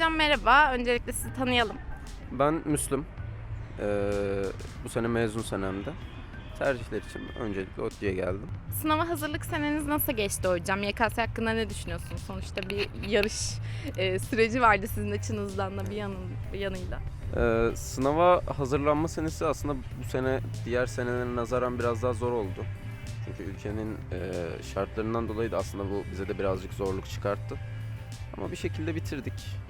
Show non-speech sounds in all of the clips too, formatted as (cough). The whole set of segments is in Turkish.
hocam merhaba. Öncelikle sizi tanıyalım. Ben Müslüm. Ee, bu sene mezun senemde. Tercihler için öncelikle ODTÜ'ye geldim. Sınava hazırlık seneniz nasıl geçti hocam? YKS hakkında ne düşünüyorsunuz? Sonuçta bir yarış e, süreci vardı sizin açınızdan da bir, yanın, bir yanıyla. Ee, sınava hazırlanma senesi aslında bu sene diğer senelere nazaran biraz daha zor oldu. Çünkü ülkenin e, şartlarından dolayı da aslında bu bize de birazcık zorluk çıkarttı. Ama bir şekilde bitirdik.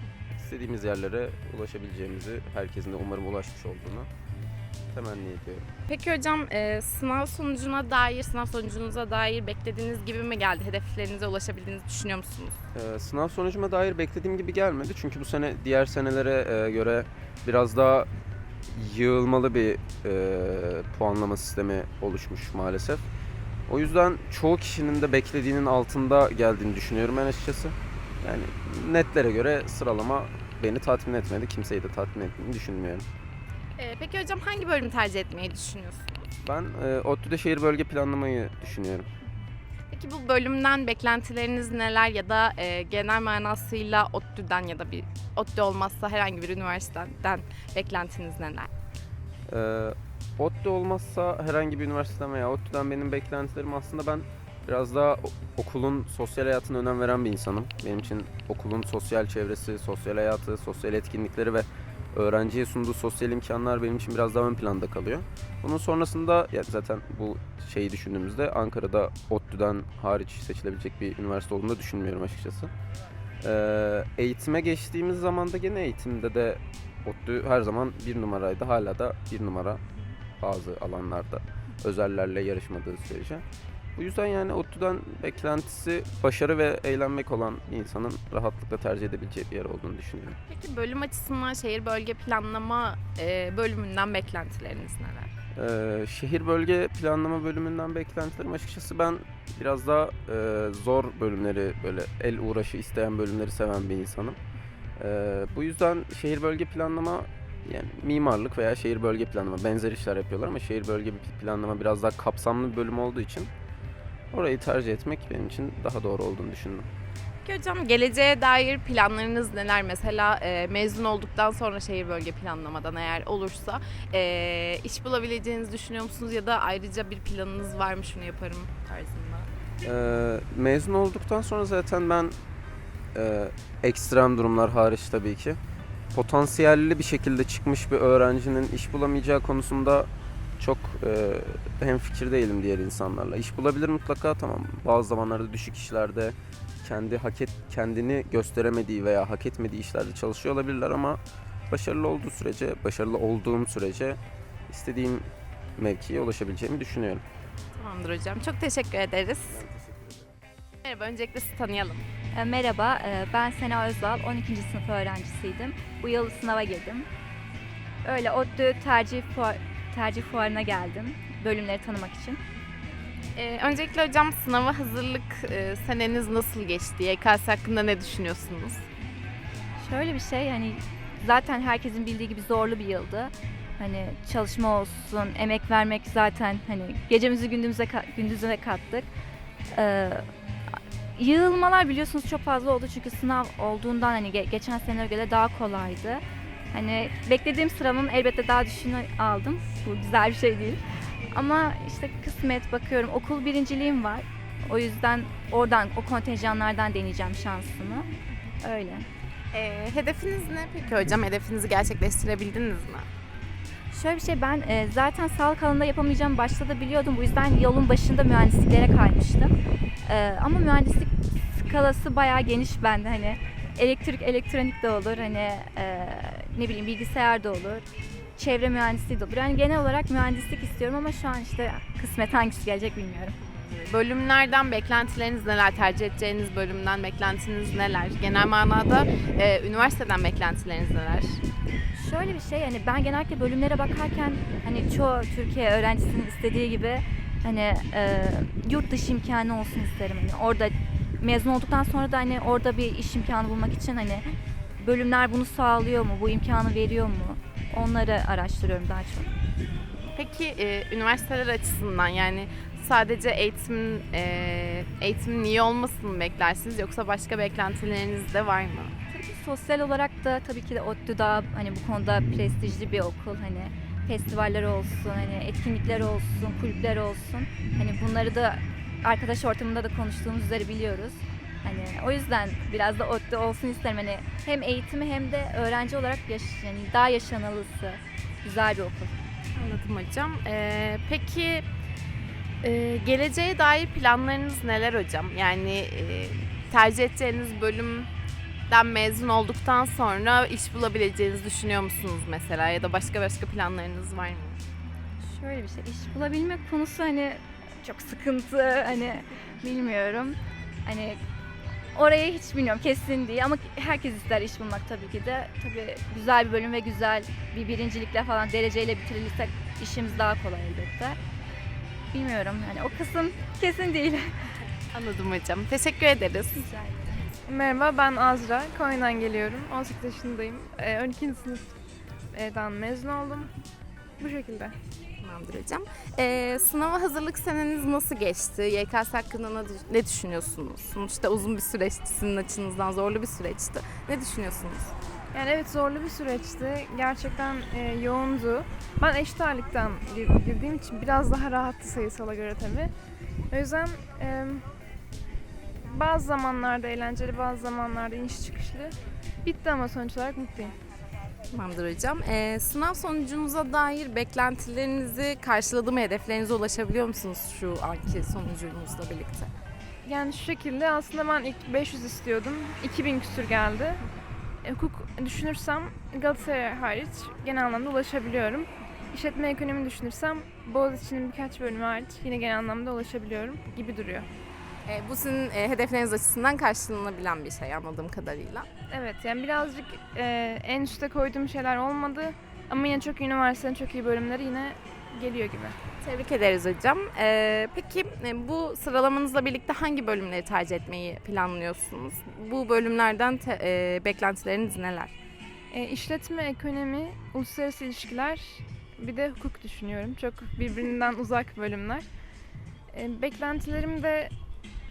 İstediğimiz yerlere ulaşabileceğimizi, herkesin de umarım ulaşmış olduğunu temenni ediyorum. Peki hocam e, sınav sonucuna dair, sınav sonucunuza dair beklediğiniz gibi mi geldi? Hedeflerinize ulaşabildiğinizi düşünüyor musunuz? Ee, sınav sonucuma dair beklediğim gibi gelmedi. Çünkü bu sene diğer senelere e, göre biraz daha yığılmalı bir e, puanlama sistemi oluşmuş maalesef. O yüzden çoğu kişinin de beklediğinin altında geldiğini düşünüyorum ben açıkçası. Yani netlere göre sıralama beni tatmin etmedi. Kimseyi de tatmin ettiğini düşünmüyorum. E, peki hocam hangi bölümü tercih etmeyi düşünüyorsunuz? Ben e, ODTÜ'de şehir bölge planlamayı düşünüyorum. Peki bu bölümden beklentileriniz neler ya da e, genel manasıyla ODTÜ'den ya da bir ODTÜ olmazsa herhangi bir üniversiteden beklentiniz neler? Ee, ODTÜ olmazsa herhangi bir üniversiteden veya ODTÜ'den benim beklentilerim aslında ben biraz daha okulun sosyal hayatına önem veren bir insanım. Benim için okulun sosyal çevresi, sosyal hayatı, sosyal etkinlikleri ve öğrenciye sunduğu sosyal imkanlar benim için biraz daha ön planda kalıyor. Bunun sonrasında ya zaten bu şeyi düşündüğümüzde Ankara'da ODTÜ'den hariç seçilebilecek bir üniversite olduğunu da düşünmüyorum açıkçası. Ee, eğitime geçtiğimiz zaman da gene eğitimde de ODTÜ her zaman bir numaraydı. Hala da bir numara bazı alanlarda özellerle yarışmadığı sürece. Bu yüzden yani ODTÜ'den beklentisi başarı ve eğlenmek olan bir insanın rahatlıkla tercih edebileceği bir yer olduğunu düşünüyorum. Peki bölüm açısından şehir bölge planlama e, bölümünden beklentileriniz neler? Ee, şehir bölge planlama bölümünden beklentilerim açıkçası ben biraz daha e, zor bölümleri böyle el uğraşı isteyen bölümleri seven bir insanım. Ee, bu yüzden şehir bölge planlama yani mimarlık veya şehir bölge planlama benzer işler yapıyorlar ama şehir bölge planlama biraz daha kapsamlı bir bölüm olduğu için orayı tercih etmek benim için daha doğru olduğunu düşündüm. Peki hocam geleceğe dair planlarınız neler? Mesela e, mezun olduktan sonra şehir bölge planlamadan eğer olursa e, iş bulabileceğinizi düşünüyor musunuz ya da ayrıca bir planınız var mı şunu yaparım tarzında? Ee, mezun olduktan sonra zaten ben e, ekstrem durumlar hariç tabii ki potansiyelli bir şekilde çıkmış bir öğrencinin iş bulamayacağı konusunda çok e, hem fikir değilim diğer insanlarla. İş bulabilir mutlaka tamam. Bazı zamanlarda düşük işlerde kendi hak et, kendini gösteremediği veya hak etmediği işlerde çalışıyor olabilirler ama başarılı olduğu sürece, başarılı olduğum sürece istediğim mevkiye ulaşabileceğimi düşünüyorum. Tamamdır hocam. Çok teşekkür ederiz. Merhaba, öncelikle sizi tanıyalım. E, Merhaba, e, ben Sena Özal, 12. sınıf öğrencisiydim. Bu yıl sınava girdim. Öyle ODTÜ tercih, tercih fuarına geldim, bölümleri tanımak için. Ee, öncelikle hocam sınava hazırlık e, seneniz nasıl geçti? YKS hakkında ne düşünüyorsunuz? Şöyle bir şey, hani zaten herkesin bildiği gibi zorlu bir yıldı. Hani çalışma olsun, emek vermek zaten hani gecemizi gündüzümüze, gündüzüne kattık. Ee, yığılmalar biliyorsunuz çok fazla oldu çünkü sınav olduğundan hani ge- geçen senelere göre daha kolaydı. Hani beklediğim sıranın elbette daha düşünü aldım. Bu güzel bir şey değil. Ama işte kısmet bakıyorum okul birinciliğim var. O yüzden oradan o kontenjanlardan deneyeceğim şansımı. Öyle. Ee, hedefiniz ne peki hocam? Hedefinizi gerçekleştirebildiniz mi? Şöyle bir şey ben e, zaten sağlık alanında yapamayacağım başta da biliyordum. Bu yüzden yolun başında mühendisliklere kaymıştım. E, ama mühendislik skalası bayağı geniş bende hani elektrik elektronik de olur hani e, ne bileyim bilgisayar da olur. Çevre mühendisliği de olur. Yani genel olarak mühendislik istiyorum ama şu an işte kısmet hangisi gelecek bilmiyorum. Bölümlerden beklentileriniz neler? Tercih edeceğiniz bölümden beklentiniz neler? Genel manada e, üniversiteden beklentileriniz neler? Şöyle bir şey hani ben genellikle bölümlere bakarken hani çoğu Türkiye öğrencisinin istediği gibi hani e, yurt dışı imkanı olsun isterim. Hani orada mezun olduktan sonra da hani orada bir iş imkanı bulmak için hani bölümler bunu sağlıyor mu, bu imkanı veriyor mu? Onları araştırıyorum daha çok. Peki e, üniversiteler açısından yani sadece eğitim e, eğitimin iyi olmasını mı beklersiniz yoksa başka beklentileriniz de var mı? sosyal olarak da tabii ki de ODTÜ daha hani bu konuda prestijli bir okul. Hani festivaller olsun, hani etkinlikler olsun, kulüpler olsun. Hani bunları da arkadaş ortamında da konuştuğumuz üzere biliyoruz. Hani o yüzden biraz da ODTÜ olsun isterim. Hani hem eğitimi hem de öğrenci olarak yaş yani daha yaşanılısı güzel bir okul. Anladım hocam. Ee, peki e, geleceğe dair planlarınız neler hocam? Yani e, tercih edeceğiniz bölümden mezun olduktan sonra iş bulabileceğinizi düşünüyor musunuz mesela? Ya da başka başka planlarınız var mı? Şöyle bir şey, iş bulabilmek konusu hani çok sıkıntı hani bilmiyorum. Hani orayı hiç bilmiyorum kesin değil ama herkes ister iş bulmak tabii ki de. Tabii güzel bir bölüm ve güzel bir birincilikle falan dereceyle bitirilirsek işimiz daha kolay elbette. Bilmiyorum yani o kısım kesin değil. (laughs) Anladım hocam. Teşekkür ederiz. Rica. Merhaba ben Azra. Konya'dan geliyorum. 18 yaşındayım. Ee, 12. sınıftan mezun oldum. Bu şekilde. Hocam. Ee, sınava hazırlık seneniz nasıl geçti? YKS hakkında ne, düşünüyorsunuz? Sonuçta uzun bir süreçti. Sizin açınızdan zorlu bir süreçti. Ne düşünüyorsunuz? Yani evet zorlu bir süreçti. Gerçekten e, yoğundu. Ben eşit ağırlıktan gir- girdiğim için biraz daha rahattı sayısala göre tabii. O yüzden e, bazı zamanlarda eğlenceli, bazı zamanlarda iniş çıkışlı. Bitti ama sonuç olarak mutluyum. Tamamdır hocam. Ee, sınav sonucunuza dair beklentilerinizi karşıladı mı? Hedeflerinize ulaşabiliyor musunuz şu anki sonucunuzla birlikte? Yani şu şekilde aslında ben ilk 500 istiyordum. 2000 küsür geldi. E, Hukuk düşünürsem Galatasaray hariç genel anlamda ulaşabiliyorum. İşletme ekonomi düşünürsem Boğaziçi'nin birkaç bölümü hariç yine genel anlamda ulaşabiliyorum gibi duruyor. Ee, bu sizin e, hedefleriniz açısından karşılanabilen bir şey anladığım kadarıyla. Evet yani birazcık e, en üste koyduğum şeyler olmadı ama yine çok üniversitenin çok iyi bölümleri yine geliyor gibi. Tebrik ederiz hocam. Ee, peki e, bu sıralamanızla birlikte hangi bölümleri tercih etmeyi planlıyorsunuz? Bu bölümlerden te- e, beklentileriniz neler? E, işletme, ekonomi, uluslararası ilişkiler, bir de hukuk düşünüyorum. Çok birbirinden uzak bölümler. E, beklentilerim de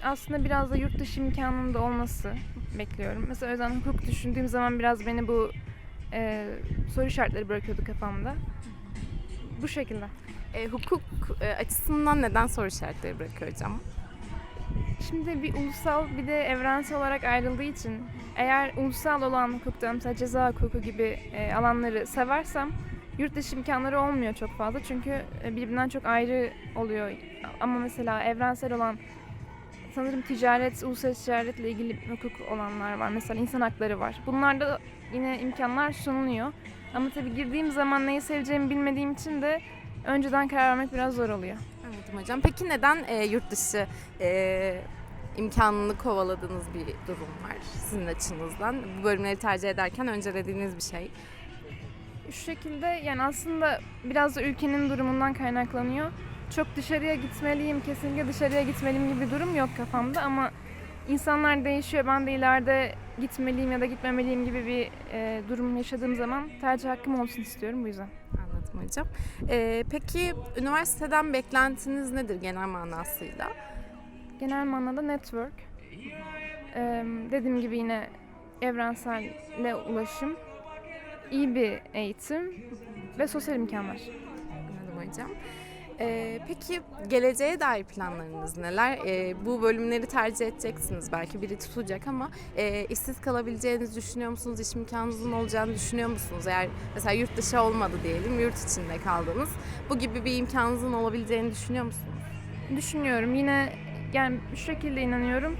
aslında biraz da yurt dışı imkanının da olması bekliyorum. Mesela o yüzden hukuk düşündüğüm zaman biraz beni bu e, soru işaretleri bırakıyordu kafamda. Bu şekilde. E, hukuk e, açısından neden soru işaretleri bırakıyor hocam? Şimdi bir ulusal bir de evrensel olarak ayrıldığı için eğer ulusal olan hukukta mesela ceza hukuku gibi e, alanları seversem yurt dışı imkanları olmuyor çok fazla çünkü e, birbirinden çok ayrı oluyor. Ama mesela evrensel olan sanırım ticaret, uluslararası ticaretle ilgili hukuk olanlar var. Mesela insan hakları var. Bunlarda yine imkanlar sunuluyor. Ama tabii girdiğim zaman neyi seveceğimi bilmediğim için de önceden karar vermek biraz zor oluyor. Anladım hocam. Peki neden e, yurt dışı e, imkanını kovaladığınız bir durum var sizin açınızdan? Bu bölümleri tercih ederken öncelediğiniz bir şey. Şu şekilde yani aslında biraz da ülkenin durumundan kaynaklanıyor. Çok dışarıya gitmeliyim, kesinlikle dışarıya gitmeliyim gibi bir durum yok kafamda ama insanlar değişiyor. Ben de ileride gitmeliyim ya da gitmemeliyim gibi bir e, durum yaşadığım zaman tercih hakkım olsun istiyorum bu yüzden. Anladım hocam. E, peki üniversiteden beklentiniz nedir genel manasıyla? Genel manada network. Ee, dediğim gibi yine evrenselle ulaşım, iyi bir eğitim ve sosyal imkanlar. Anladım hocam. E, peki geleceğe dair planlarınız neler? E, bu bölümleri tercih edeceksiniz. Belki biri tutacak ama e, işsiz kalabileceğinizi düşünüyor musunuz? İş imkanınızın olacağını düşünüyor musunuz? Eğer mesela yurt dışı olmadı diyelim, yurt içinde kaldınız. Bu gibi bir imkanınızın olabileceğini düşünüyor musunuz? Düşünüyorum yine yani şu şekilde inanıyorum.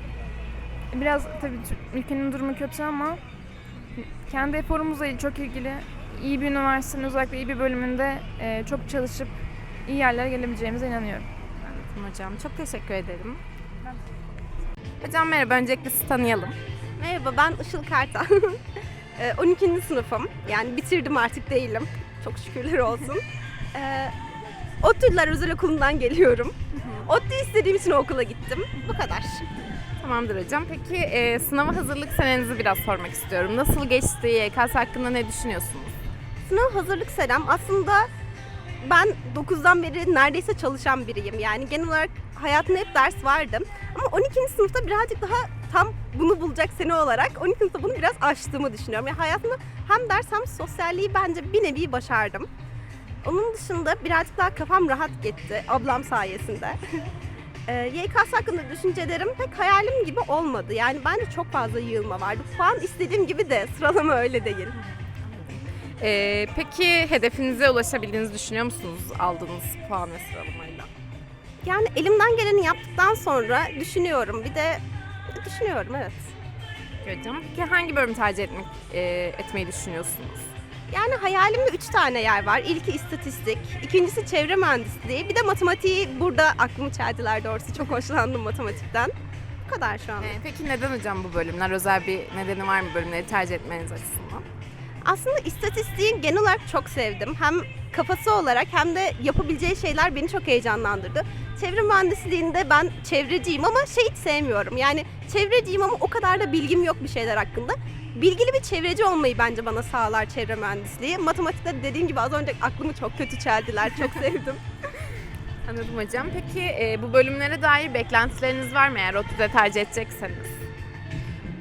Biraz tabii ülkenin durumu kötü ama kendi eforumuzla çok ilgili iyi bir üniversitenin özellikle iyi bir bölümünde e, çok çalışıp iyi yerlere gelebileceğimize inanıyorum. Anladım hocam. Çok teşekkür ederim. Hocam merhaba. Öncelikle sizi tanıyalım. Merhaba ben Işıl Kartal. (laughs) Ee, 12. sınıfım. Yani bitirdim artık değilim. Çok şükürler olsun. (laughs) Ee, ODTÜ'ler Özel Okulu'ndan geliyorum. ODTÜ istediğim için o okula gittim. Bu kadar. Tamamdır hocam. Peki e, sınava hazırlık senenizi biraz sormak istiyorum. Nasıl geçti? YKS hakkında ne düşünüyorsunuz? Sınav hazırlık senem aslında ben 9'dan beri neredeyse çalışan biriyim. Yani genel olarak hayatımda hep ders vardı. Ama 12. sınıfta birazcık daha tam bunu bulacak sene olarak 12. sınıfta bunu biraz aştığımı düşünüyorum. Yani hayatımda hem ders hem sosyalliği bence bir nevi başardım. Onun dışında birazcık daha kafam rahat gitti ablam sayesinde. (laughs) Ee, YKS hakkında düşüncelerim pek hayalim gibi olmadı. Yani bence çok fazla yığılma vardı. Puan istediğim gibi de sıralama öyle değil. Ee, peki hedefinize ulaşabildiğinizi düşünüyor musunuz aldığınız puan ve sıralamayla? Yani elimden geleni yaptıktan sonra düşünüyorum. Bir de düşünüyorum evet. Hocam peki hangi bölümü tercih etmek, e, etmeyi düşünüyorsunuz? Yani hayalimde üç tane yer var. İlki istatistik, ikincisi çevre mühendisliği, bir de matematiği burada aklımı çeldiler doğrusu. Çok hoşlandım matematikten. Bu kadar şu an. Ee, peki neden hocam bu bölümler? Özel bir nedeni var mı bölümleri tercih etmeniz açısından? Aslında istatistiği genel olarak çok sevdim. Hem kafası olarak hem de yapabileceği şeyler beni çok heyecanlandırdı. Çevre mühendisliğinde ben çevreciyim ama şey hiç sevmiyorum. Yani çevreciyim ama o kadar da bilgim yok bir şeyler hakkında. Bilgili bir çevreci olmayı bence bana sağlar çevre mühendisliği. Matematikte dediğim gibi az önce aklımı çok kötü çeldiler. Çok (laughs) sevdim. Anladım hocam. Peki e, bu bölümlere dair beklentileriniz var mı eğer ODTÜ'de tercih edecekseniz?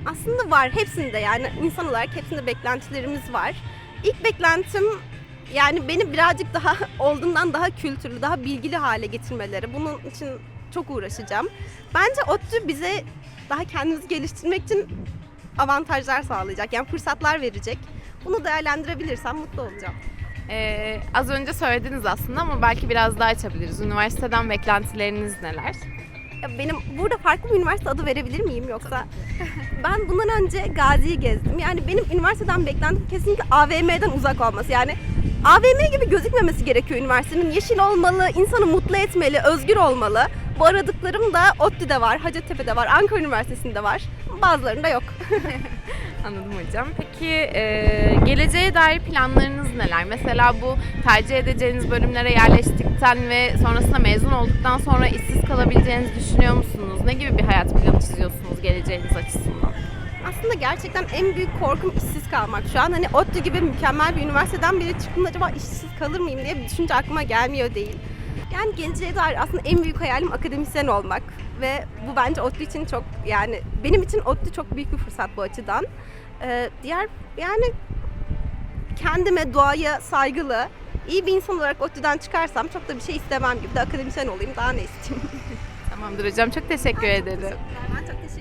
Aslında var hepsinde yani insan olarak hepsinde beklentilerimiz var. İlk beklentim yani beni birazcık daha (laughs) olduğundan daha kültürlü, daha bilgili hale getirmeleri. Bunun için çok uğraşacağım. Bence ODTÜ bize daha kendimizi geliştirmek için avantajlar sağlayacak. Yani fırsatlar verecek. Bunu değerlendirebilirsem mutlu olacağım. Ee, az önce söylediniz aslında ama belki biraz daha açabiliriz. Üniversiteden beklentileriniz neler? Benim burada farklı bir üniversite adı verebilir miyim yoksa? (laughs) ben bundan önce Gazi'yi gezdim. Yani benim üniversiteden beklentim kesinlikle AVM'den uzak olması. Yani AVM gibi gözükmemesi gerekiyor üniversitenin. Yeşil olmalı, insanı mutlu etmeli, özgür olmalı. Bu aradıklarım da ODTÜ'de var, Hacettepe'de var, Ankara Üniversitesi'nde var. Bazılarında yok. (laughs) Anladım hocam. Peki e, geleceğe dair planlarınız neler? Mesela bu tercih edeceğiniz bölümlere yerleştikten ve sonrasında mezun olduktan sonra işsiz kalabileceğinizi düşünüyor musunuz? Ne gibi bir hayat planı çiziyorsunuz geleceğiniz açısından? Aslında gerçekten en büyük korkum işsiz kalmak. Şu an hani ODTÜ gibi mükemmel bir üniversiteden biri çıktığımda acaba işsiz kalır mıyım diye bir düşünce aklıma gelmiyor değil. Yani geleceğe dair aslında en büyük hayalim akademisyen olmak ve bu bence ODTÜ için çok yani benim için ODTÜ çok büyük bir fırsat bu açıdan. Ee, diğer yani kendime doğaya saygılı iyi bir insan olarak ODTÜ'den çıkarsam çok da bir şey istemem gibi de akademisyen olayım daha ne isteyeyim. Tamamdır hocam. Çok teşekkür ederim. Ben çok teşekkür ederim.